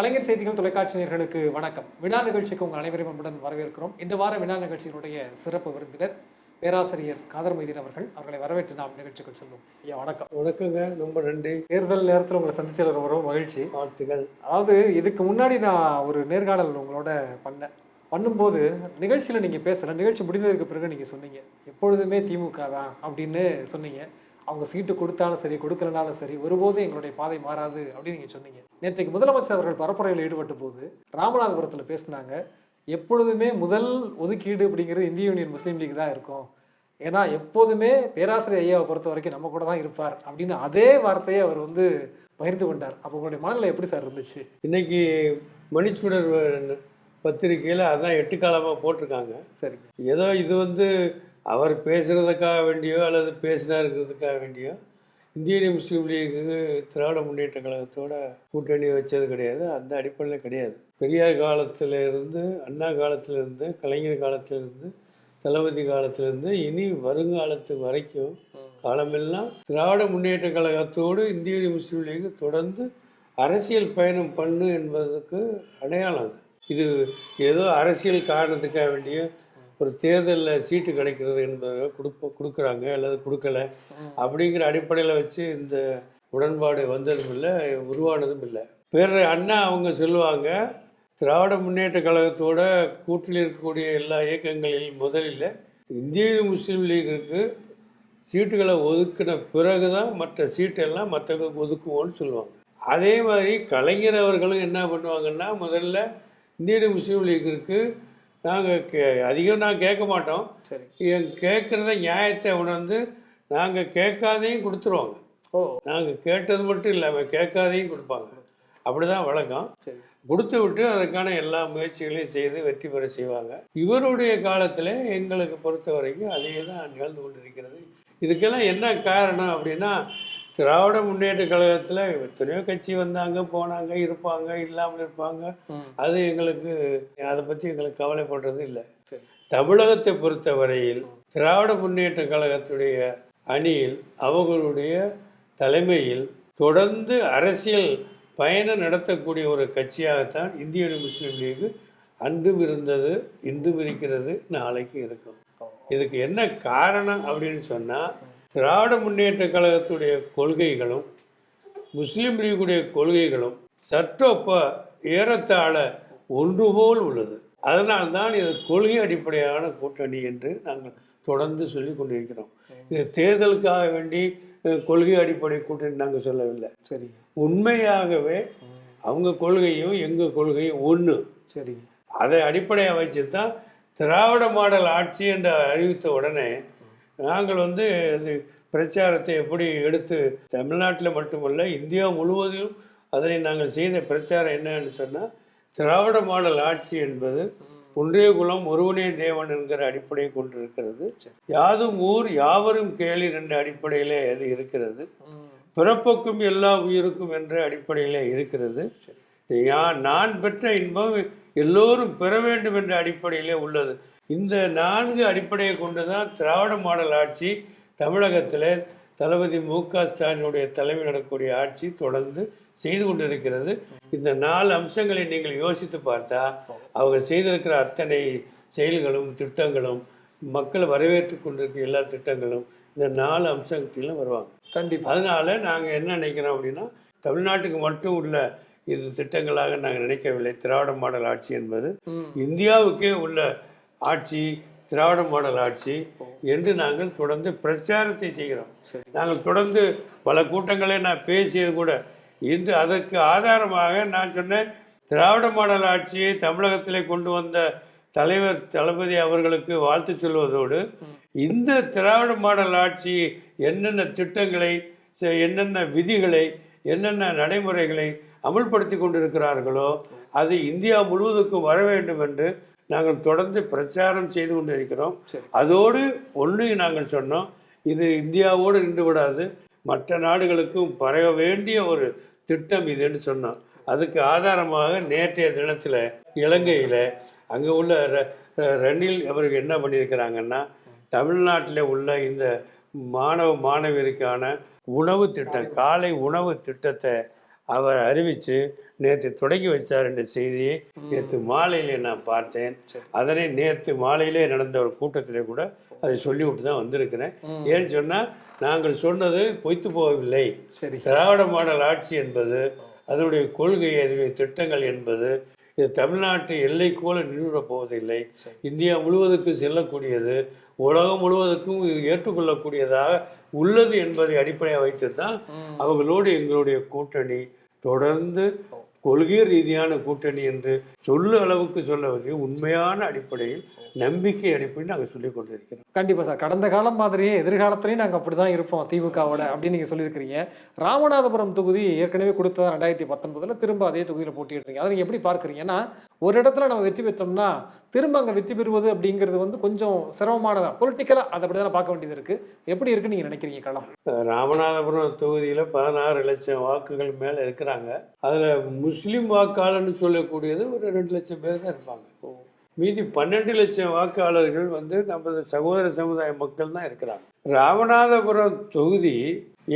கலைஞர் செய்திகள் தொலைக்காட்சி நேயர்களுக்கு வணக்கம். வினா நிகழ்ச்சிக்கு உங்கள் அனைவரையும் அன்புடன் வரவேற்கிறோம். இந்த வார வினா நிகழ்ச்சியினுடைய சிறப்பு விருந்தினர் பேராசிரியர் காதர் மைதீன் அவர்கள். அவர்களை வரவேற்று நாம் நிகழ்ச்சிக்கு செல்வோம். ஐயா வணக்கம். வணக்கங்க. ரொம்ப நன்றி. தேர்தல் நேரத்தில் உங்களை சந்திச்சது ரொம்ப மகிழ்ச்சி. வாழ்த்துக்கள். அதாவது இதுக்கு முன்னாடி நான் ஒரு நேர்காணல் உங்களோட பண்ணேன். பண்ணும்போது நிகழ்ச்சியில் நீங்கள் பேசல. நிகழ்ச்சி முடிந்ததற்கு பிறகு நீங்கள் சொன்னீங்க. எப்பொழுதுமே திமுக தான் அப்படின்னு சொன்னீங்க. அவங்க சீட்டு கொடுத்தாலும் சரி கொடுக்கலனாலும் சரி ஒருபோதும் எங்களுடைய பாதை மாறாது அப்படின்னு நீங்கள் சொன்னீங்க. நேற்றைக்கு முதலமைச்சர் அவர்கள் பரப்புரையில் ஈடுபட்ட போது ராமநாதபுரத்தில் பேசினாங்க எப்பொழுதுமே முதல் ஒதுக்கீடு அப்படிங்கிறது இந்திய யூனியன் முஸ்லீம் லீக் தான் இருக்கும். ஏன்னா எப்போதுமே பேராசிரியர் ஐயாவை பொறுத்த வரைக்கும் நம்ம கூட தான் இருப்பார். அப்படின்னு அதே வார்த்தையை அவர் வந்து பகிர்ந்து கொண்டார். அப்போ உங்களுடைய மனநிலை எப்படி சார் இருந்துச்சு? இன்னைக்கு மணிச்சுடர் பத்திரிக்கையில் அதான் எட்டு காலமாக போட்டிருக்காங்க. சரிங்க. ஏதோ இது வந்து அவர் பேசுகிறதுக்காக வேண்டியோ அல்லது பேசினாருங்கிறதுக்காக வேண்டியோ இந்திய முஸ்லீம் லீக்கு திராவிட முன்னேற்ற கழகத்தோட கூட்டணி வச்சது கிடையாது. அந்த அடிப்படையில் கிடையாது. பெரியார் காலத்தில் இருந்து அண்ணா காலத்திலிருந்து கலைஞர் காலத்திலிருந்து தளபதி காலத்திலிருந்து இனி வருங்காலத்து வரைக்கும் காலமெல்லாம் திராவிட முன்னேற்ற கழகத்தோடு இந்திய முஸ்லீம் லீக் தொடர்ந்து அரசியல் பயணம் பண்ணு என்பதற்கு அடையாளம் இது ஏதோ அரசியல் காரணத்துக்காக வேண்டிய ஒரு தேர்தலில் சீட்டு கிடைக்கிறது என்பதை கொடுப்ப கொடுக்குறாங்க அல்லது கொடுக்கல. அப்படிங்கிற அடிப்படையில் வச்சு இந்த உடன்பாடு வந்ததும் இல்லை உருவானதும் இல்லை. பேர் அண்ணா அவங்க சொல்லுவாங்க திராவிட முன்னேற்ற கழகத்தோட கூட்டில் இருக்கக்கூடிய எல்லா இயக்கங்களில் முதலில் இந்திய முஸ்லீம் லீக்குக்கு சீட்டுகளை ஒதுக்கின பிறகு தான் மற்ற சீட்டெல்லாம் மற்றவங்களுக்கு ஒதுக்குவோன்னு சொல்லுவாங்க. அதே மாதிரி கலைஞர் அவர்களும் என்ன பண்ணுவாங்கன்னா முதல்ல இந்திய முஸ்லீம் லீகிற்கு நாங்கள் கே அதிகம் நான் கேட்க மாட்டோம். சரி. கேட்குறத நியாயத்தை உணர்ந்து நாங்கள் கேட்காதையும் கொடுத்துருவாங்க. ஓ. நாங்கள் கேட்டது மட்டும் இல்லாமல் கேட்காதையும் கொடுப்பாங்க. அப்படிதான் வழக்கம். சரி. கொடுத்து விட்டு அதற்கான எல்லா முயற்சிகளையும் செய்து வெற்றி பெற செய்வாங்க. இவருடைய காலத்தில் எங்களுக்கு பொறுத்த வரைக்கும் அதே தான் நிகழ்ந்து கொண்டிருக்கிறது. இதுக்கெல்லாம் என்ன காரணம் அப்படின்னா திராவிட முன்னேற்ற கழகத்தில் எத்தனையோ கட்சி வந்தாங்க போனாங்க இருப்பாங்க இல்லாமல் இருப்பாங்க. அது எங்களுக்கு அதை பற்றி எங்களுக்கு கவலைப்படுறது இல்லை. தமிழகத்தை பொறுத்தவரையில் திராவிட முன்னேற்ற கழகத்துடைய அணியில் அவர்களுடைய தலைமையில் தொடர்ந்து அரசியல் பயணம் நடத்தக்கூடிய ஒரு கட்சியாகத்தான் இந்திய முஸ்லீம் லீக் அன்றும் இருந்தது இன்றும் இருக்கிறது நாளைக்கு இருக்கும். இதுக்கு என்ன காரணம் அப்படின்னு சொன்னால் திராவிட முன்னேற்ற கழகத்துடைய கொள்கைகளும் முஸ்லீம் லீக்குடைய கொள்கைகளும் சற்றொப்ப ஏறத்தாழ ஒன்று போல் உள்ளது. அதனால்தான் இது கொள்கை அடிப்படையான கூட்டணி என்று நாங்கள் தொடர்ந்து சொல்லி கொண்டிருக்கிறோம். இது தேர்தலுக்காக வேண்டி கொள்கை அடிப்படை கூட்டணி நாங்கள் சொல்லவில்லை. சரி. உண்மையாகவே அவங்க கொள்கையும் எங்கள் கொள்கையும் ஒன்று சரி. அதை அடிப்படையாக வச்சு தான் திராவிட மாடல் ஆட்சி என்று அறிவித்த உடனே நாங்கள் வந்து அது பிரச்சாரத்தை எப்படி எடுத்து தமிழ்நாட்டில் மட்டுமல்ல இந்தியா முழுவதிலும் அதனை நாங்கள் செய்த பிரச்சாரம் என்னன்னு சொன்னால் திராவிட மாடல் ஆட்சி என்பது ஒன்றே குலம் ஒருவனே தேவன் என்கிற அடிப்படையை கொண்டிருக்கிறது. யாதும் ஊர் யாவரும் கேளீர் என்ற அடிப்படையிலே அது இருக்கிறது. பிறப்புக்கும் எல்லா உயிருக்கும் என்ற அடிப்படையிலே இருக்கிறது. நான் பெற்ற இன்பம் எல்லோரும் பெற வேண்டும் என்ற அடிப்படையிலே உள்ளது. இந்த நான்கு அடிப்படையை கொண்டு தான் திராவிட மாடல் ஆட்சி தமிழகத்தில் தளபதி மு க ஸ்டாலினுடைய தலைமை நடக்கக்கூடிய ஆட்சி தொடர்ந்து செய்து கொண்டிருக்கிறது. இந்த நாலு அம்சங்களை நீங்கள் யோசித்து பார்த்தா அவங்க செய்திருக்கிற அத்தனை செயல்களும் திட்டங்களும் மக்களை வரவேற்று கொண்டிருக்கிற எல்லா திட்டங்களும் இந்த நாலு அம்சத்திலும் வருவாங்க. கண்டிப்பா. அதனால நாங்கள் என்ன நினைக்கிறோம் அப்படின்னா தமிழ்நாட்டுக்கு மட்டும் உள்ள இது திட்டங்களாக நாங்கள் நினைக்கவில்லை. திராவிட மாடல் ஆட்சி என்பது இந்தியாவுக்கே உள்ள ஆட்சி திராவிட மாடல் ஆட்சி என்று நாங்கள் தொடர்ந்து பிரச்சாரத்தை செய்கிறோம். நாங்கள் தொடர்ந்து பல கூட்டங்களை நான் பேசியது கூட இன்று அதற்கு ஆதாரமாக நான் சொன்னேன் திராவிட மாடல் ஆட்சியை தமிழகத்திலே கொண்டு வந்த தலைவர் தளபதி அவர்களுக்கு வாழ்த்து சொல்வதோடு இந்த திராவிட மாடல் ஆட்சி என்னென்ன திட்டங்களை என்னென்ன விதிகளை என்னென்ன நடைமுறைகளை அமல்படுத்தி கொண்டிருக்கிறார்களோ அது இந்தியா முழுவதுக்கும் வர வேண்டும் என்று நாங்கள் தொடர்ந்து பிரச்சாரம் செய்து கொண்டிருக்கிறோம். சரி. அதோடு ஒன்று நாங்கள் சொன்னோம். இது இந்தியாவோடு நின்று விடாது. மற்ற நாடுகளுக்கும் பரவ வேண்டிய ஒரு திட்டம் இதுன்னு சொன்னோம். அதுக்கு ஆதாரமாக நேற்றைய தினத்தில் இலங்கையில் அங்கே உள்ள ர- ரணில் அவர்கள் என்ன பண்ணியிருக்கிறாங்கன்னா தமிழ்நாட்டில் உள்ள இந்த மாணவ மாணவியருக்கான உணவு திட்டம் காலை உணவு திட்டத்தை அவர் அறிவித்து நேற்று தொடங்கி வச்சார் என்ற செய்தியை நேற்று மாலையிலே நான் பார்த்தேன். அதனை நேற்று மாலையிலே நடந்த ஒரு கூட்டத்திலே கூட அதை சொல்லிவிட்டு தான் வந்திருக்கிறேன். ஏன்னு சொன்னால் நாங்கள் சொன்னது பொய்த்து போகவில்லை சரி திராவிட மாடல் ஆட்சி என்பது அதனுடைய கொள்கை அதனுடைய திட்டங்கள் என்பது இது தமிழ்நாட்டு எல்லைக்கோல நின்றுவிடப் போவதில்லை. இந்தியா முழுவதுக்கு செல்லக்கூடியது உலகம் முழுவதுக்கும் இது ஏற்றுக்கொள்ளக்கூடியதாக உள்ளது என்பதை அடிப்படையாக வைத்து தான். அவர்களோடு எங்களுடைய கூட்டணி தொடர்ந்து கொள்கை ரீதியான கூட்டணி என்று சொல்லு அளவுக்கு சொல்லவில்லை உண்மையான அடிப்படையில் நம்பிக்கை அடிப்படையில் நாங்கள் சொல்லிக் கொண்டிருக்கிறோம். கண்டிப்பா சார். கடந்த காலம் மாதிரியே எதிர்காலத்திலையும் நாங்க அப்படிதான் இருப்போம் திமுகவோட அப்படின்னு நீங்க சொல்லியிருக்கிறீங்க. ராமநாதபுரம் தொகுதி ஏற்கனவே கொடுத்ததா ரெண்டாயிரத்தி பத்தொன்பதுல திரும்ப அதே தொகுதியில போட்டியிடுறீங்க. அதை நீங்க எப்படி பார்க்கறீங்க? ஏன்னா ஒரு இடத்துல நம்ம வெற்றி பெற்றோம்னா திரும்ப அங்க வெற்றி பெறுவது அப்படிங்கிறது வந்து கொஞ்சம் சிரமமானதா? பொலிட்டிக்கலா அதை அப்படிதான் பார்க்க வேண்டியது இருக்கு. எப்படி இருக்குன்னு நீங்க நினைக்கிறீங்க களம் ராமநாதபுரம் தொகுதியில் பதினாறு லட்சம் வாக்குகள் மேலே இருக்கிறாங்க. அதில் முஸ்லீம் வாக்காளர்னு சொல்லக்கூடியது ஒரு ரெண்டு லட்சம் பேர் தான் இருப்பாங்க. மீதி பன்னெண்டு லட்சம் வாக்காளர்கள் வந்து நமது சகோதர சமுதாய மக்கள் தான் இருக்கிறாங்க. ராமநாதபுரம் தொகுதி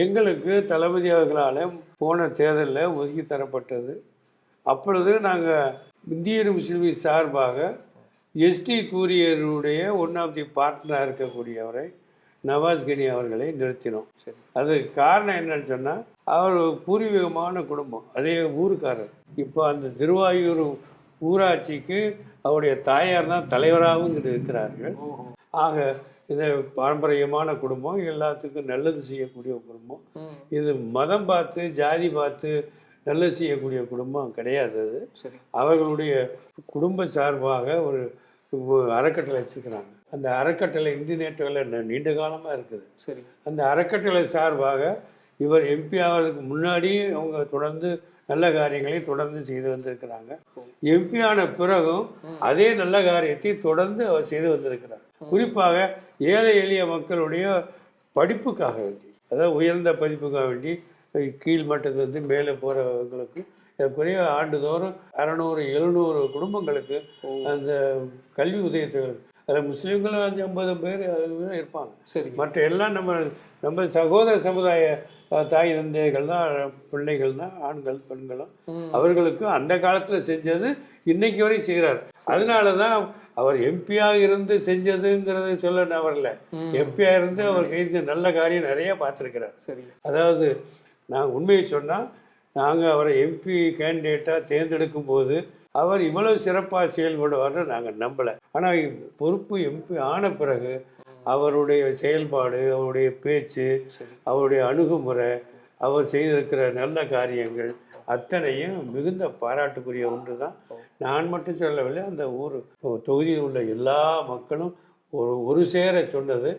எங்களுக்கு தளபதி அவர்களால் போன தேர்தலில் ஒதுக்கி தரப்பட்டது. அப்பொழுது நாங்கள் இந்திய முஸ்லிம் சார்பாக எஸ்டி கூரியருடைய ஒன் ஆஃப் தி பார்ட்னராக இருக்கக்கூடியவரை நவாஸ் கனி அவர்களை நிறுத்தினோம். சரி. அதுக்கு காரணம் என்னன்னு சொன்னால் அவர் பூர்வீகமான குடும்பம். அதே ஊருக்காரர். இப்போ அந்த திருவாயூர் ஊராட்சிக்கு அவருடைய தாயார் தான் தலைவராகவும் இருக்கிறார்கள். ஆக இது பாரம்பரியமான குடும்பம். எல்லாத்துக்கும் நல்லது செய்யக்கூடிய குடும்பம். இது மதம் பார்த்து ஜாதி பார்த்து நல்லது செய்யக்கூடிய குடும்பம் கிடையாது அது. அவர்களுடைய குடும்ப சார்பாக ஒரு ஒரு அறக்கட்டளை வச்சுருக்கிறாங்க. அந்த அறக்கட்டளை இந்தி நேற்றுகளில் நீண்ட காலமாக இருக்குது. சரி. அந்த அறக்கட்டளை சார்பாக இவர் எம்பி ஆகிறதுக்கு முன்னாடி அவங்க தொடர்ந்து நல்ல காரியங்களை தொடர்ந்து செய்து வந்திருக்கிறாங்க. எம்பி ஆன பிறகும் அதே நல்ல காரியத்தை தொடர்ந்து அவர் செய்து வந்திருக்கிறார். குறிப்பாக ஏழை எளிய மக்களுடைய படிப்புக்காக வேண்டி அதாவது உயர்ந்த படிப்புக்காக வேண்டி கீழ் மட்டத்திலிருந்து மேலே போகிறவங்களுக்கு குறைய ஆண்டுதோறும் அறநூறு எழுநூறு குடும்பங்களுக்கு அந்த கல்வி உதயத்தை அதில் முஸ்லீம்களும் அஞ்சு ஐம்பது பேர் இருப்பாங்க. சரி மற்ற எல்லாம் நம்ம நம்ம சகோதர சமுதாய தாய் தந்தைகள் தான் பிள்ளைகள் தான் ஆண்கள் பெண்களும். ம். அவர்களுக்கு அந்த காலத்தில் செஞ்சது இன்னைக்கு வரை செய்கிறார் அதனால தான் அவர் எம்பியாக இருந்து செஞ்சதுங்கிறத சொல்ல நான் வரல. எம்பியாக இருந்து அவர் கைது நல்ல காரியம் நிறைய பார்த்துருக்கிறார். சரி அதாவது நான் உண்மையை சொன்னால் நாங்கள் அவரை எம்பி கேண்டிடேட்டாக தேர்ந்தெடுக்கும் போது அவர் இவ்வளவு சிறப்பாக செயல்படுவார்னு நாங்கள் நம்பலை. ஆனால் பொறுப்பு எம்பி ஆன பிறகு அவருடைய செயல்பாடு அவருடைய பேச்சு அவருடைய அணுகுமுறை அவர் செய்திருக்கிற நல்ல காரியங்கள் அத்தனையும் மிகுந்த பாராட்டுக்குரிய ஒன்று தான் நான் மட்டும் சொல்லவில்லை அந்த ஊர் தொகுதியில் உள்ள எல்லா மக்களும் ஒரு ஒரு சேர சொன்னது.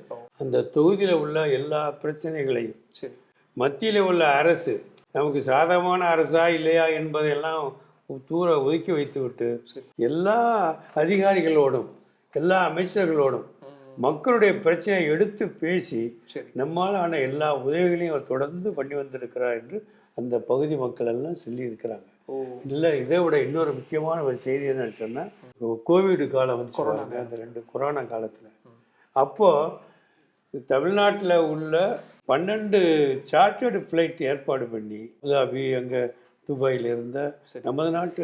அந்த தொகுதியில் உள்ள எல்லா பிரச்சனைகளையும் மத்தியில் உள்ள அரசு நமக்கு சாதகமான அரசா இல்லையா என்பதையெல்லாம் தூர ஒதுக்கி வைத்துவிட்டு. எல்லா அதிகாரிகளோடும் எல்லா அமைச்சர்களோடும். மக்களுடைய பிரச்சனையை எடுத்து பேசி நம்மால் ஆன எல்லா உதவிகளையும் அவர் தொடர்ந்து பண்ணி வந்திருக்கிறார் என்று அந்த பகுதி மக்கள் எல்லாம் சொல்லியிருக்கிறாங்க. இல்லை இதை விட இன்னொரு முக்கியமான ஒரு செய்தி என்னன்னு சொன்னால் கோவிட் காலம் வந்து கொரோனா சொல்றாங்க அந்த ரெண்டு கொரோனா காலத்தில். அப்போது தமிழ்நாட்டில் உள்ள பன்னெண்டு சார்ட்டர்டு ஃப்ளைட் ஏற்பாடு பண்ணி அபுதாபி அங்கே துபாயில் இருந்த. நமது நாட்டு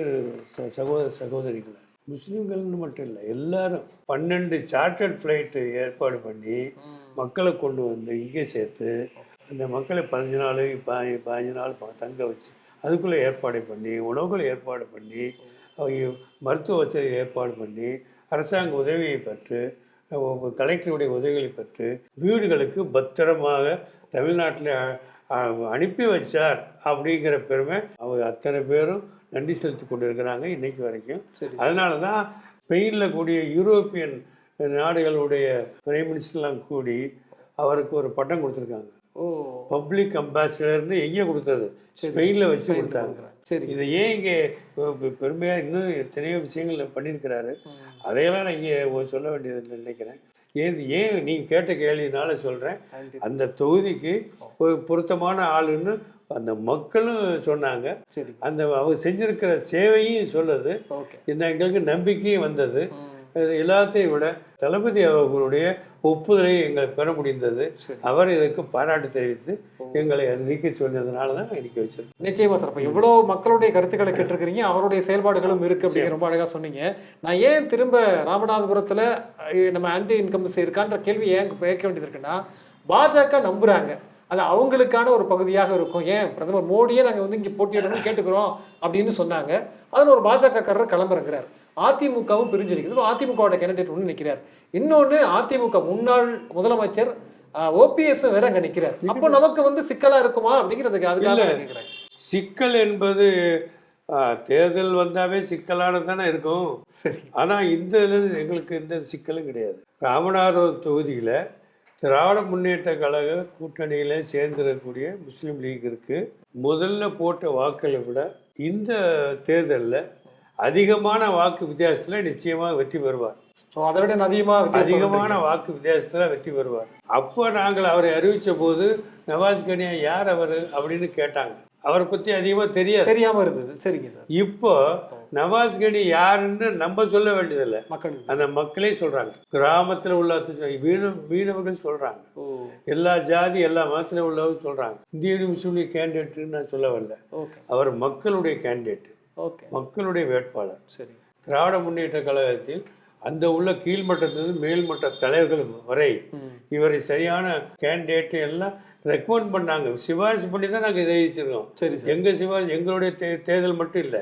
ச- சகோதர சகோதரிகளை முஸ்லீம்கள்னு மட்டும் இல்லை எல்லாரும் பன்னெண்டு சார்ட்டர்ட் ஃப்ளைட்டு ஏற்பாடு பண்ணி. மக்களை கொண்டு வந்து இங்கே சேர்த்து அந்த மக்களை பதினஞ்சு நாள் பதினஞ்சு நாள் தங்க வச்சு அதுக்குள்ளே ஏற்பாடு பண்ணி உணவுகளை ஏற்பாடு பண்ணி மருத்துவ வசதி ஏற்பாடு பண்ணி அரசாங்க உதவியை பெற்று கலெக்டருடைய உதவிகளை பெற்று வீடுகளுக்கு பத்திரமாக தமிழ்நாட்டில் அனுப்பி வச்சார் அப்படிங்கிற பெருமை அவங்க அத்தனை பேரும் நன்றி செலுத்தி கொண்டு இருக்கிறாங்க இன்னைக்கு வரைக்கும். அதனால தான் ஸ்பெயினில் கூடிய யூரோப்பியன் நாடுகளுடைய பிரைம் மினிஸ்டர்லாம் கூடி அவருக்கு ஒரு பட்டம் கொடுத்துருக்காங்க. பப்ளிக் அம்பாசிடர்னு எங்கே கொடுத்தது. ஸ்பெயினில் வச்சு கொடுத்தாங்க. சரி. இதை ஏன் இங்கே பெருமையாக இன்னும் எத்தனையோ விஷயங்கள் பண்ணியிருக்கிறாரு. அதையெல்லாம் நான் இங்கே சொல்ல வேண்டியது நினைக்கிறேன். ஏன் ஏன் நீங்கள் கேட்ட கேள்வினால சொல்கிறேன். அந்த தொகுதிக்கு ஒரு பொருத்தமான ஆளுன்னு அந்த மக்களும் சொன்னாங்க. அந்த அவங்க செஞ்சிருக்கிற சேவையும் சொல்லுது. என்ன எங்களுக்கு நம்பிக்கையும் வந்தது. இது எல்லாத்தையும் விட தளபதி அவர்களுடைய ஒப்புதலை எங்களை பெற முடிந்தது. அவர் இதற்கு பாராட்டு தெரிவித்து எங்களை அது நீக்க சொன்னதுனால தான் இன்னைக்கு வச்சிருக்கோம். நிச்சயமா சார். இப்போ எவ்வளோ மக்களுடைய கருத்துக்களை கேட்டிருக்கிறீங்க. அவருடைய செயல்பாடுகளும் இருக்கு அப்படிங்கிற ரொம்ப அழகா சொன்னீங்க. நான் ஏன் திரும்ப ராமநாதபுரத்துல நம்ம ஆன்டி இன்கம்ஸ் இருக்கான்ற கேள்வி ஏன் கேட்க வேண்டியது இருக்குன்னா பாஜக நம்புறாங்க. அது அவங்களுக்கான ஒரு பகுதியாக இருக்கும். ஏன்? பிரதமர் மோடியே நாங்கள் வந்து இங்கே போட்டியிடணும்னு கேட்டுக்கிறோம் அப்படின்னு சொன்னாங்க. அதில் ஒரு பாஜகக்காரர் கிளம்புறங்கிறார். அதிமுகவும் பிரிஞ்சிருக்குது. அதிமுகவோட கேண்டிடேட் ஒன்று நிற்கிறார் இன்னொன்று அதிமுக முன்னாள் முதலமைச்சர் ஓபிஎஸ் வேற அங்கே நிற்கிறார் அப்போ நமக்கு வந்து சிக்கலா இருக்குமா அப்படிங்கிறதுக்கு அதுக்காக கேட்குறேன் சிக்கல் என்பது தேர்தல் வந்தாவே சிக்கலானது தானே இருக்கும். சரி. ஆனால் இந்த எங்களுக்கு எந்த சிக்கலும் கிடையாது. ராமநாதபுரம் தொகுதியில் திராவிட முன்னேற்ற கழக கூட்டணியில் சேர்ந்திருக்கக்கூடிய முஸ்லீம் லீக் இருக்கு. முதல்ல போட்ட வாக்களை விட இந்த தேர்தலில் அதிகமான வாக்கு வித்தியாசத்தில் நிச்சயமாக வெற்றி பெறுவார். அதை விட அதிகமா வித்தியாசம் அதிகமான. வாக்கு வித்தியாசத்தில் வெற்றி பெறுவார். அப்போ நாங்கள் அவரை அறிவித்த போது நவாஸ் கனியா யார் அவர்? அப்படின்னு கேட்டாங்க. அவரை பற்றி அதிகமாக தெரியாது. தெரியாம இருந்தது. சரிங்க சார். இப்போ நவாஸ் கனி யாருன்னு நம்ம சொல்ல வேண்டியதில்லை. மக்கள். அந்த மக்களே சொல்றாங்க. கிராமத்தில் உள்ள மீனவ மீனவர்கள் சொல்றாங்க. எல்லா ஜாதி எல்லா மதத்தில் உள்ளவங்க சொல்றாங்க. இந்திய முஸ்லீம் லீக் கேண்டிடேட்னு நான் சொல்ல வரல அவர் மக்களுடைய கேண்டிடேட் ஓகே. மக்களுடைய வேட்பாளர். சரி. திராவிட முன்னேற்ற கழகத்தில் அந்த உள்ள கீழ்மட்டத்திலிருந்து மேல்மட்ட தலைவர்கள் வரை. இவரை சரியான கேண்டிடேட் எல்லாம் ரெக்கமெண்ட் பண்ணாங்க. சிபாரிசு பண்ணி தான் நாங்கள் தெரிவிச்சிருக்கோம் சரி சார். எங்க சிபாரிசு எங்களுடைய தே தேர்தல் மட்டும் இல்லை.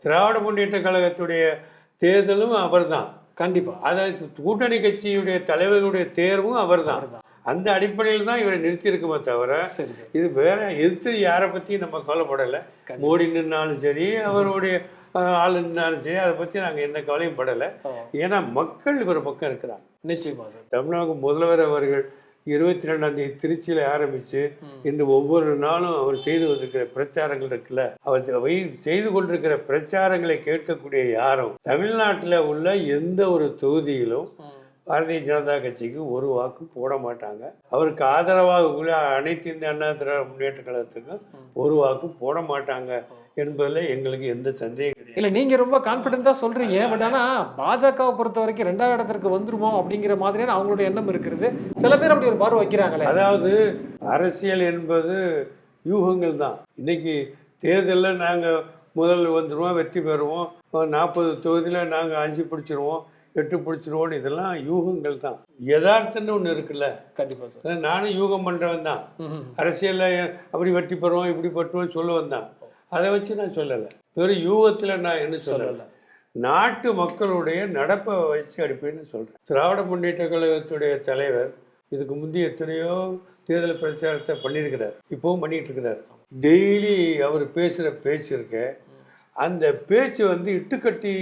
திராவிட முன்னேற்ற கழகத்துடைய தேர்தலும் அவர்தான். கண்டிப்பா. அதாவது கூட்டணி கட்சியுடைய தலைவர்களுடைய தேர்வும் அவர்தான். அவர்தான். அந்த அடிப்படையில் தான் இவரை நிறுத்தியிருக்குமே தவிர இது வேற எதிர்த்து யாரை பற்றியும் நம்ம கவலைப்படலை. மோடி நின்னாலும் சரி அவருடைய ஆள் நின்னாலும் சரி அதை பற்றி நாங்கள் எந்த கவலையும் படலை ஏன்னா மக்கள் இவர் பக்கம் இருக்கிறாங்க நிச்சயமா சார் தமிழ்நாடு முதல்வர் அவர்கள் இருபத்தி ரெண்டாம் தேதி திருச்சியில் ஆரம்பித்து. இன்று ஒவ்வொரு நாளும் அவர் செய்து வந்திருக்கிற பிரச்சாரங்கள் இருக்குல்ல அவர் செய்து கொண்டிருக்கிற பிரச்சாரங்களை கேட்கக்கூடிய யாரும் தமிழ்நாட்டில் உள்ள எந்த ஒரு தொகுதியிலும். பாரதிய ஜனதா கட்சிக்கு ஒரு வாக்கு போட மாட்டாங்க. அவருக்கு ஆதரவாக அனைத்து இந்திய அண்ணா திராவிட முன்னேற்ற கழகத்துக்கும். ஒரு வாக்கு போட மாட்டாங்க என்பதில் எங்களுக்கு எந்த சந்தேகம் கிடையாது. இல்ல நீங்க ரொம்ப கான்பிடண்டா சொல்றீங்க. பட் ஆனா பாஜகவை பொறுத்த வரைக்கும் ரெண்டாவது இடத்திற்கு வந்துருமோ அப்படிங்கிற மாதிரியான அவங்களுடைய எண்ணம் இருக்கிறது. சில பேர் அப்படி ஒரு பார்வை வைக்கிறாங்களே. அதாவது அரசியல் என்பது யூகங்கள் தான். இன்னைக்கு தேர்தலில் நாங்கள் முதல் வந்துடுவோம் வெற்றி பெறுவோம். நாற்பது தொகுதியில் நாங்கள் அஞ்சு பிடிச்சிருவோம். எட்டு பிடிச்சிருவோம் இதெல்லாம் யூகங்கள் தான். யதார்த்தம்னு ஒன்று இருக்குல்ல? கண்டிப்பா சார். நானும் யூகம் பண்ணுறவன் தான். அரசியலில் அப்படி வெற்றி பெறுவோம் இப்படி பெற்றுவோம் சொல்லுவேன் தான். அதை வச்சு நான் சொல்லலை. வெறும் யூகத்தில் நான் என்ன சொல்லலை. நாட்டு மக்களுடைய நடப்பை வச்சு அடிப்பேன்னு சொல்கிறேன் திராவிட முன்னேற்ற கழகத்துடைய தலைவர் இதுக்கு முந்தைய எத்தனையோ தேர்தல் பிரச்சாரத்தை பண்ணியிருக்கிறார். இப்போவும் பண்ணிட்டு இருக்கிறார். டெய்லி அவர் பேசுகிற பேச்சு இருக்க அந்த பேச்சு வந்து இட்டுக்கட்டி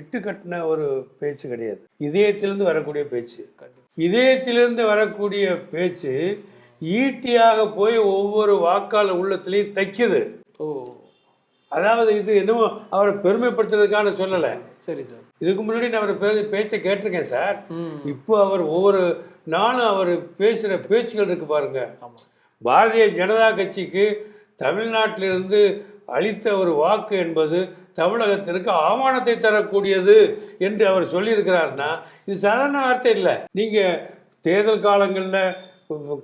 இட்டுக்கட்டின ஒரு பேச்சு கிடையாது. இதயத்திலிருந்து வரக்கூடிய பேச்சு. இதயத்திலிருந்து வரக்கூடிய பேச்சு ஈட்டியாக போய் ஒவ்வொரு வாக்காளர் உள்ளத்திலையும் தைக்குது. ஓ. அதாவது இது என்னமோ அவரை பெருமைப்படுத்துறதுக்கான சொல்லலை. சரி சார். இதுக்கு முன்னாடி நான் அவர் பேச கேட்டிருக்கேன் சார். இப்போ அவர் ஒவ்வொரு நாளும் அவர் பேசுகிற பேச்சுகள் இருக்கு பாருங்க. பாரதிய ஜனதா கட்சிக்கு தமிழ்நாட்டிலிருந்து அளித்த ஒரு வாக்கு என்பது தமிழகத்திற்கு அவமானத்தை தரக்கூடியது என்று அவர் சொல்லியிருக்கிறார்னா இது சாதாரண வார்த்தை இல்லை. நீங்கள் தேர்தல் காலங்களில்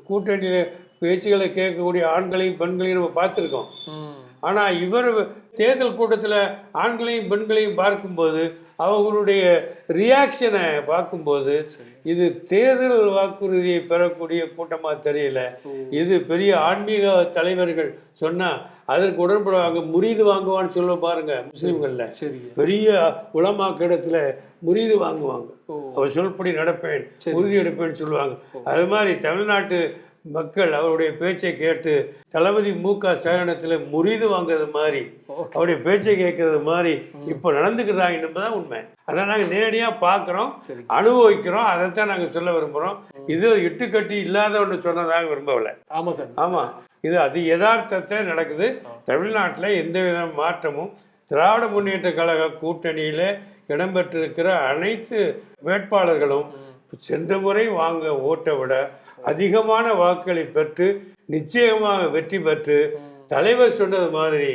கூட்டணியில் பேச்சுகளை கேட்கக்கூடிய ஆண்களையும் பெண்களையும் நம்ம பார்த்துருக்கோம். ஆனால் இவர் தேர்தல் கூட்டத்தில் ஆண்களையும் பெண்களையும் பார்க்கும்போது அவர்களுடைய ரியாக்ஷனை பார்க்கும்போது இது தேர்தல் வாக்குறுதியை பெறக்கூடிய கூட்டமாக தெரியல. இது பெரிய ஆன்மீக தலைவர்கள் சொன்னால் அதற்கு உடன்படுவாங்க முறிது வாங்குவான்னு சொல்ல பாருங்க முஸ்லீம்களில். சரி பெரிய உலமாக்கிடத்துல முறிது வாங்குவாங்க. அவர் சொல்படி நடப்பேன். உறுதி எடுப்பேன்னு சொல்லுவாங்க. அது மாதிரி தமிழ்நாட்டு மக்கள் அவருடைய பேச்சை கேட்டு தளபதி மு க ஸ்டாலினத்தில் முறிது வாங்குறது மாதிரி அவருடைய பேச்சை கேட்கறது மாதிரி இப்போ நடந்துக்கிறாங்க என்பதுதான் உண்மை. அதை நாங்கள் நேரடியாக பார்க்குறோம் அனுபவிக்கிறோம் அதைத்தான் நாங்கள் சொல்ல விரும்புகிறோம் இது இட்டுக்கட்டி இல்லாத ஒன்று சொன்னதாக விரும்பவில்லை. ஆமா சார். ஆமாம் இது அது யதார்த்தத்தை நடக்குது. தமிழ்நாட்டில் எந்த வித மாற்றமும் திராவிட முன்னேற்ற கழக கூட்டணியில் இடம்பெற்றிருக்கிற அனைத்து வேட்பாளர்களும் சென்ற முறை வாங்க ஓட்டை விட அதிகமான வாக்குகளை பெற்று நிச்சயமாக வெற்றி பெற்று தலைவர் சொன்னது மாதிரி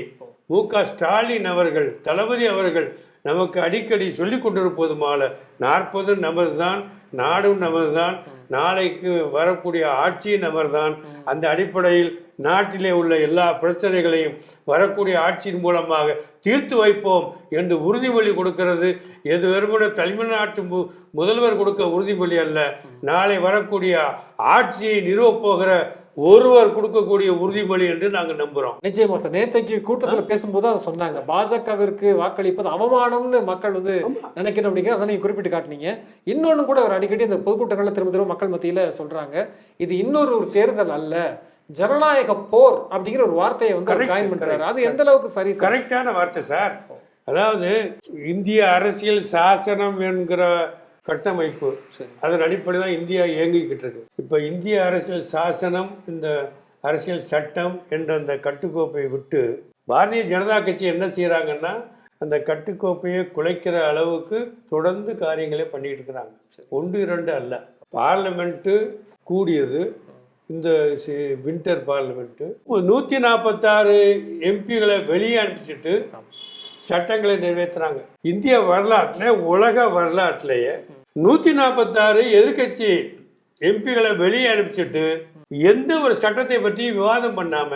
மு க ஸ்டாலின் அவர்கள் தளபதி அவர்கள் நமக்கு அடிக்கடி சொல்லி கொண்டிருப்பது மால நாற்பதும் நமது தான் நாடும் நமது தான் நாளைக்கு வரக்கூடிய ஆட்சியும் நமது தான் அந்த அடிப்படையில் நாட்டிலே உள்ள எல்லா பிரச்சனைகளையும் வரக்கூடிய ஆட்சியின் மூலமாக தீர்த்து வைப்போம் என்று உறுதிமொழி கொடுக்கிறது. எது வெறுமனே தமிழ்நாட்டு மு முதல்வர் கொடுக்க உறுதிமொழி அல்ல. நாளை வரக்கூடிய ஆட்சியை நிறுவப் போகிற ஒருவர் கொடுக்கக்கூடிய உறுதிமொழி என்று நாங்கள் நம்புகிறோம் நிச்சயமா சார். நேத்தைக்கு கூட்டத்துல பேசும்போது அதை சொன்னாங்க. பாஜகவிற்கு வாக்களிப்பது அவமானம்னு மக்கள் வந்து நினைக்கணும் அப்படிங்கிற அதை நீங்க குறிப்பிட்டு காட்டுனீங்க. இன்னொன்னு கூட அவர் அடிக்கடி இந்த பொதுக்கூட்டங்கள்ல திரும்ப திரும்ப மக்கள் மத்தியில சொல்றாங்க. இது இன்னொரு ஒரு தேர்தல் அல்ல. ஜனநாயக போர் அப்படிங்கிற ஒரு வார்த்தையை வந்து காயின் பண்றாரு. correct, அது எந்த அளவுக்கு சரி சார்? கரெக்டான வார்த்தை சார். அதாவது இந்திய அரசியல் சாசனம் என்கிற கட்டமைப்பு. அதன் அடிப்படை தான் இந்தியா இயங்கிக்கிட்டு இருக்கு. இப்போ இந்திய அரசியல் சாசனம் இந்த அரசியல் சட்டம் என்ற அந்த கட்டுக்கோப்பை விட்டு பாரதிய ஜனதா கட்சி என்ன செய்கிறாங்கன்னா அந்த கட்டுக்கோப்பையை குலைக்கிற அளவுக்கு தொடர்ந்து காரியங்களை பண்ணிட்டு இருக்கிறாங்க. ஒன்று இரண்டு அல்ல. பார்லிமெண்ட்டு கூடியது. இந்த வின்டர் பார்லிமெண்ட்டு. நூற்றி நாற்பத்தாறு எம்பிகளை வெளியே அனுப்பிச்சிட்டு சட்டங்களை நிறைவேற்றுறாங்க இந்திய வரலாற்றில் உலக வரலாற்றிலேயே நூற்றி நாற்பத்தாறு எதிர்க்கட்சி எம்பிகளை வெளியே அனுப்பிச்சிட்டு எந்த ஒரு சட்டத்தை பற்றி விவாதம் பண்ணாம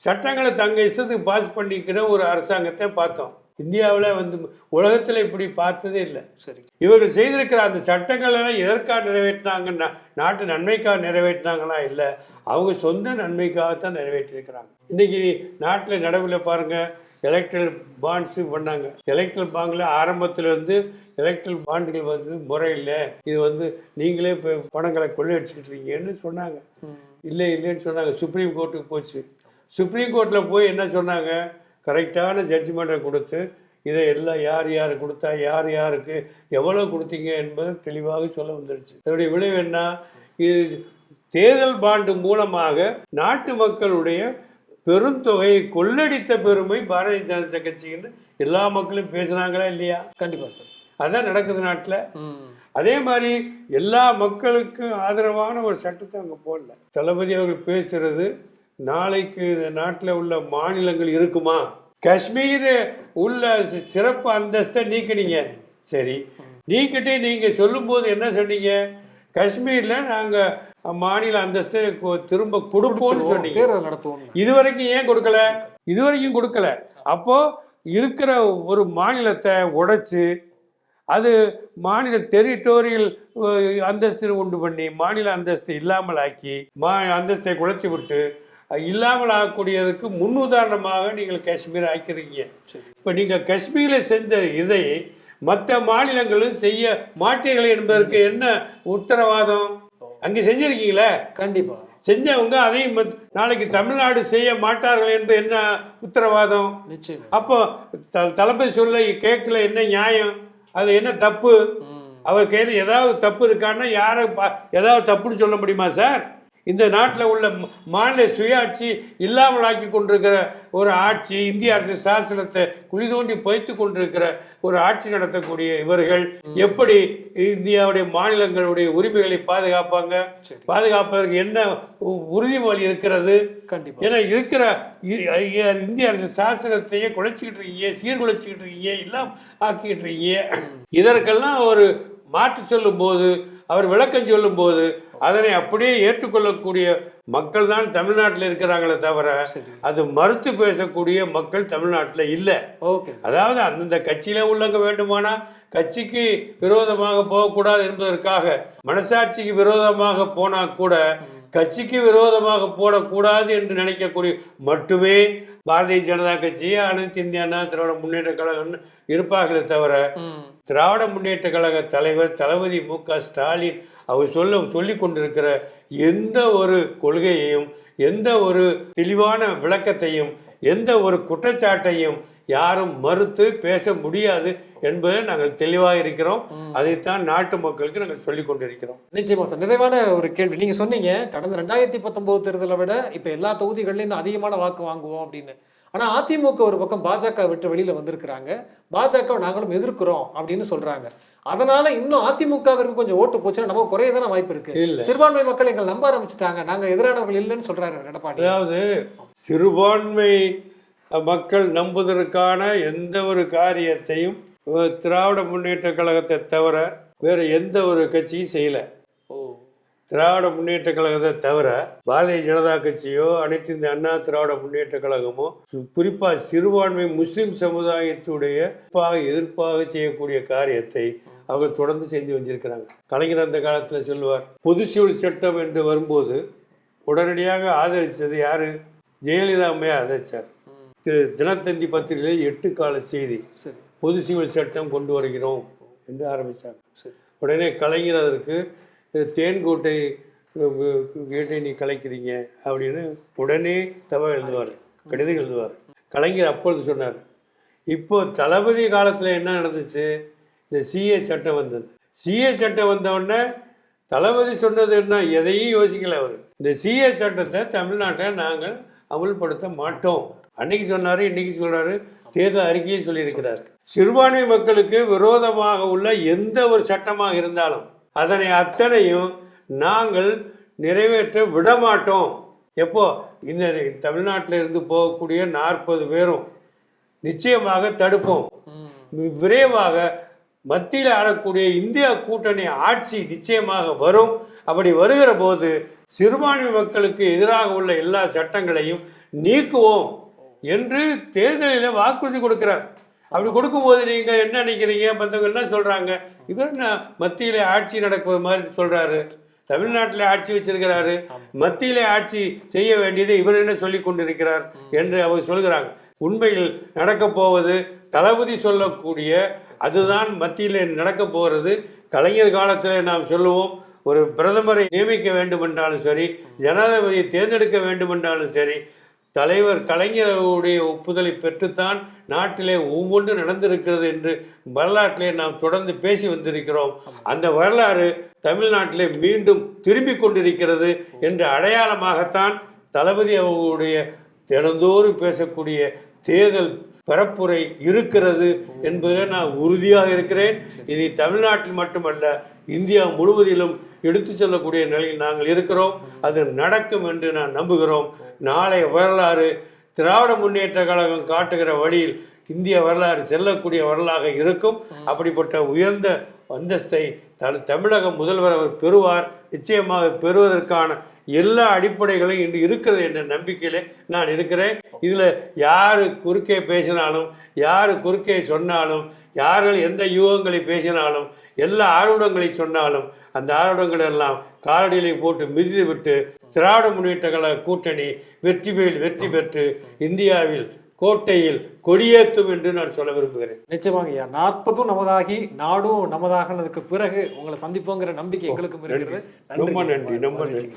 சட்டங்களை தங்க இஷ்டத்துக்கு பாஸ் பண்ணிக்கிற ஒரு அரசாங்கத்தை பார்த்தோம். இந்தியாவில் வந்து உலகத்தில் இப்படி பார்த்ததே இல்லை. சரி. இவர்கள் செய்திருக்கிற அந்த சட்டங்கள் எல்லாம் எதற்காக நிறைவேற்றினாங்கன்னா நாட்டு நன்மைக்காக நிறைவேற்றினாங்களா? இல்லை. அவங்க சொந்த நன்மைக்காகத்தான் நிறைவேற்றியிருக்கிறாங்க இன்னைக்கு நாட்டில் நடுவில் பாருங்க எலக்ட்ரல் பாண்ட்ஸு பண்ணாங்க. எலக்ட்ரல் பாண்டில் ஆரம்பத்தில் வந்து எலக்ட்ரல் பாண்டுகள் வந்து முறை இல்லை இது வந்து நீங்களே இப்போ பணங்களை கொள்ளையடிச்சுக்கிட்டு இருக்கீங்கன்னு சொன்னாங்க இல்லை இல்லைன்னு சொன்னாங்க. சுப்ரீம் கோர்ட்டுக்கு போச்சு. சுப்ரீம் கோர்ட்டில் போய் என்ன சொன்னாங்க? கரெக்டான ஜட்ஜ்மெண்ட்டை கொடுத்து இதை எல்லாம் யார் யார் கொடுத்தா யார் யாருக்கு எவ்வளோ கொடுத்தீங்க என்பது தெளிவாக சொல்ல வந்துருச்சு. இதனுடைய விளைவு என்ன? இது தேர்தல் பாண்டு மூலமாக நாட்டு மக்களுடைய பெருந்தொகையை கொள்ளடித்த பெருமை பாரதிய ஜனதா கட்சின்னு எல்லா மக்களும் பேசுனாங்களா இல்லையா? கண்டிப்பா சார். அதான் நடக்குது நாட்டில். அதே மாதிரி எல்லா மக்களுக்கும் ஆதரவான ஒரு சட்டத்தை அவங்க போடல. தளபதி அவர்கள் பேசுறது நாளைக்கு இந்த நாட்டில் உள்ள மாநிலங்கள் இருக்குமா? காஷ்மீர் உள்ள சிறப்பு அந்தஸ்தை நீக்கினீங்க. சரி. நீக்கிட்டு நீங்கள் சொல்லும்போது என்ன சொன்னீங்க? காஷ்மீரில் நாங்கள் மாநில அந்தஸ்தை திரும்ப கொடுப்போம்னு சொன்னீங்க. நடத்துவோம் இதுவரைக்கும் ஏன் கொடுக்கல? இதுவரைக்கும் கொடுக்கல. அப்போ இருக்கிற ஒரு மாநிலத்தை உடைச்சு அது மாநில டெரிட்டோரியல் அந்தஸ்து உண்டு பண்ணி மாநில அந்தஸ்து இல்லாமல் ஆக்கி மா அந்தஸ்தை குலைச்சி விட்டு இல்லாமல் ஆகக்கூடியதுக்கு முன்னுதாரணமாக நீங்கள் காஷ்மீர் ஆக்கிறீங்க. இப்போ நீங்கள் காஷ்மீரில் செஞ்ச இதை மற்ற மாநிலங்களும் செய்ய மாட்டீர்கள் என்பதற்கு என்ன உத்தரவாதம்? அங்கே செஞ்சிருக்கீங்களே? கண்டிப்பா. செஞ்சவங்க அதையும் நாளைக்கு தமிழ்நாடு செய்ய மாட்டார்கள் என்று என்ன உத்தரவாதம்? நிச்சயம். அப்போ தளபதி சொல்ல கேட்கல என்ன நியாயம்? அது என்ன தப்பு? அவர் கையில் ஏதாவது தப்பு இருக்கான்னா யாரை ஏதாவது தப்புன்னு சொல்ல முடியுமா சார்? இந்த நாட்டில் உள்ள மாநில சுயாட்சி இல்லாமல் ஆக்கி கொண்டிருக்கிற ஒரு ஆட்சி இந்திய அரசு சாசனத்தை குழி தோண்டி பொய்த்து கொண்டிருக்கிற ஒரு ஆட்சி நடத்தக்கூடிய இவர்கள் எப்படி இந்தியாவுடைய மாநிலங்களுடைய உரிமைகளை பாதுகாப்பாங்க. பாதுகாப்பதற்கு என்ன உறுதிமொழி இருக்கிறது? கண்டிப்பா. ஏன்னா இருக்கிற இந்திய அரசு சாசனத்தையே குலைச்சிக்கிட்டு இருக்கீங்க சீர்குலைச்சிக்கிட்டு இருக்கீங்க எல்லாம் ஆக்கிக்கிட்டு இருக்கீங்க. இதற்கெல்லாம் ஒரு மாற்று சொல்லும்போது அவர் விளக்கம் சொல்லும்போது அதனை அப்படியே ஏற்றுக்கொள்ளக்கூடிய மக்கள் தான் தமிழ்நாட்டில் இருக்கிறாங்களே தவிர அது மறுத்து பேசக்கூடிய மக்கள் தமிழ்நாட்டில் இல்லை. ஓகே அதாவது அந்தந்த கட்சியில உள்ளவங்க வேண்டுமானா கட்சிக்கு விரோதமாக போகக்கூடாது என்பதற்காக மனசாட்சிக்கு விரோதமாக போனா கூட கட்சிக்கு விரோதமாக போடக்கூடாது என்று நினைக்கக்கூடிய மட்டுமே பாரதிய ஜனதா கட்சி அனைத்து இந்திய அண்ணா திராவிட முன்னேற்ற கழகம்னு இருப்பார்களே தவிர திராவிட முன்னேற்ற கழக தலைவர் தளபதி மு க ஸ்டாலின் அவர் சொல்ல சொல்லி கொண்டிருக்கிற எந்த ஒரு கொள்கையையும் எந்த ஒரு தெளிவான விளக்கத்தையும் எந்த ஒரு குற்றச்சாட்டையும் யாரும் மறுத்து பேச முடியாது என்பதை நாங்கள் தெளிவாக இருக்கிறோம் அதைத்தான் நாட்டு மக்களுக்கு நாங்கள் சொல்லிக் கொண்டிருக்கிறோம். நிச்சயமா சார். நிறைவான ஒரு கேள்வி. நீங்க சொன்னீங்க கடந்த ரெண்டாயிரத்தி பத்தொன்பது தேர்தலை விட இப்ப எல்லா தொகுதிகளிலும் இன்னும் அதிகமான வாக்கு வாங்குவோம் அப்படின்னு. ஆனா அதிமுக ஒரு பக்கம் பாஜக விட்டு வெளியில வந்திருக்கிறாங்க. பாஜக நாங்களும் எதிர்க்கிறோம் அப்படின்னு சொல்றாங்க. அதனால இன்னும் அதிமுகவிற்கு கொஞ்சம் ஓட்டு போச்சுன்னா நமக்கு குறையதான வாய்ப்பு இருக்கு. இல்ல. சிறுபான்மை மக்கள் எங்களை நம்ப ஆரம்பிச்சிட்டாங்க. நாங்க எதிரானவர்கள் இல்லைன்னு சொல்றாரு எடப்பாடி. அதாவது சிறுபான்மை மக்கள் நம்புவதற்கான எந்த ஒரு காரியத்தையும் திராவிட முன்னேற்ற கழகத்தை தவிர வேற எந்த ஒரு கட்சியும் செய்யலை. ஓ. திராவிட முன்னேற்ற கழகத்தை தவிர பாரதிய ஜனதா கட்சியோ அனைத்து இந்த அண்ணா திராவிட முன்னேற்ற கழகமோ சு- குறிப்பா சிறுபான்மை முஸ்லிம் சமுதாயத்துடைய குறிப்பாக எதிர்ப்பாக செய்யக்கூடிய காரியத்தை அவர் தொடர்ந்து செஞ்சு வச்சிருக்கிறாங்க கலைஞர் அந்த காலத்தில் சொல்லுவார் பொது சிவில் சட்டம் என்று வரும்போது உடனடியாக ஆதரித்தது யாரு? ஜெயலலிதா அம்மையார் ஆதரிச்சார் திரு தினத்தந்தி பத்திரிகையில் எட்டு கால செய்தி. பொது சிவில் சட்டம் கொண்டு வருகிறோம் என்று ஆரம்பித்தாங்க சரி. உடனே கலைஞர் அதற்கு "இது தேன்கோட்டை கேட்டை நீ கலைக்கிறீங்க அப்படின்னு உடனே தவ எழுதுவார். கடிதம் எழுதுவார். கலைஞர் அப்பொழுது சொன்னார் இப்போ தளபதி காலத்தில் என்ன நடந்துச்சு? இந்த சிஏ சட்டம் வந்தது. சிஏ சட்டம் வந்த உடனே தளபதி சொன்னது என்ன? எதையும் யோசிக்கல அவர். இந்த சிஏ சட்டத்தை தமிழ்நாட்டில் நாங்கள் அமல்படுத்த மாட்டோம். அன்னைக்கு சொன்னாரு இன்னைக்கு சொல்றாரு. தேர்தல் அறிக்கையை சொல்லியிருக்கிறார். சிறுபான்மை மக்களுக்கு விரோதமாக உள்ள எந்த ஒரு சட்டமாக இருந்தாலும் அதனை அத்தனையும் நாங்கள் நிறைவேற்ற விட மாட்டோம் எப்போ? இந்த தமிழ்நாட்டில் இருந்து போகக்கூடிய நாற்பது பேரும் நிச்சயமாக தடுப்போம். விரைவாக மத்தியில் ஆளக்கூடிய இந்தியா கூட்டணி ஆட்சி நிச்சயமாக வரும். அப்படி வருகிற போது சிறுபான்மை மக்களுக்கு எதிராக உள்ள எல்லா சட்டங்களையும் நீக்குவோம். என்று தேர்தலில் வாக்குறுதி கொடுக்கிறார். அப்படி கொடுக்கும்போது நீங்க என்ன நினைக்கிறீங்க? மற்றவங்க என்ன சொல்றாங்க? இவர் என்ன மத்தியில ஆட்சி நடக்கிற மாதிரி சொல்றாரு. தமிழ்நாட்டில் ஆட்சி வச்சிருக்கிறாரு. மத்தியிலே ஆட்சி செய்ய வேண்டியது இவர் என்ன சொல்லி கொண்டிருக்கிறார் என்று அவர் சொல்கிறாங்க. உண்மையில் நடக்கப் போவது தளபதி சொல்லக்கூடிய அதுதான் மத்தியில் நடக்க போகிறது கலைஞர் காலத்தில் நாம் சொல்லுவோம் ஒரு பிரதமரை நியமிக்க வேண்டும் என்றாலும் சரி ஜனாதிபதியை தேர்ந்தெடுக்க வேண்டும் என்றாலும் சரி தலைவர் கலைஞருடைய ஒப்புதலை பெற்றுத்தான் நாட்டிலே ஒவ்வொன்று நடந்திருக்கிறது என்று வரலாற்றிலே நாம் தொடர்ந்து பேசி வந்திருக்கிறோம். அந்த வரலாறு தமிழ்நாட்டிலே மீண்டும் திரும்பி கொண்டிருக்கிறது என்ற அடையாளமாகத்தான் தளபதி அவர்களுடைய தினந்தோறும் பேசக்கூடிய தேர்தல் பரப்புரை இருக்கிறது என்பதில் நான் உறுதியாக இருக்கிறேன். இதை தமிழ்நாட்டில் மட்டுமல்ல இந்தியா முழுவதிலும் எடுத்து செல்லக்கூடிய நிலையில் நாங்கள் இருக்கிறோம். அது நடக்கும் என்று நான் நம்புகிறோம். நாளைய வரலாறு திராவிட முன்னேற்ற கழகம் காட்டுகிற வழியில் இந்திய வரலாறு செல்லக்கூடிய வரலாக இருக்கும். அப்படிப்பட்ட உயர்ந்த அந்தஸ்தை த- தமிழக முதல்வர் அவர் பெறுவார். நிச்சயமாக பெறுவதற்கான எல்லா அடிப்படைகளும் இன்று இருக்கிறது என்ற நம்பிக்கையிலே நான் இருக்கிறேன். இதுல யாரு குறுக்கே பேசினாலும் யாரு குறுக்கே சொன்னாலும் யார்கள் எந்த யூகங்களை பேசினாலும் எல்லா ஆர்வங்களை சொன்னாலும் அந்த ஆர்வங்கள் எல்லாம் காலடியிலே போட்டு மிதித்து விட்டு திராவிட முன்னேற்ற கழக கூட்டணி வெற்றி மேல் வெற்றி பெற்று இந்தியாவில் கோட்டையில் கொடியேற்றும் என்று நான் சொல்ல விரும்புகிறேன். நிச்சயமாங்க ஐயா. நாற்பதும் நமதாகி நாடும் நமதாகினதுக்கு பிறகு உங்களை சந்திப்போங்கிற நம்பிக்கை எங்களுக்கும் இருக்கிறது. ரொம்ப நன்றி. ரொம்ப நன்றி.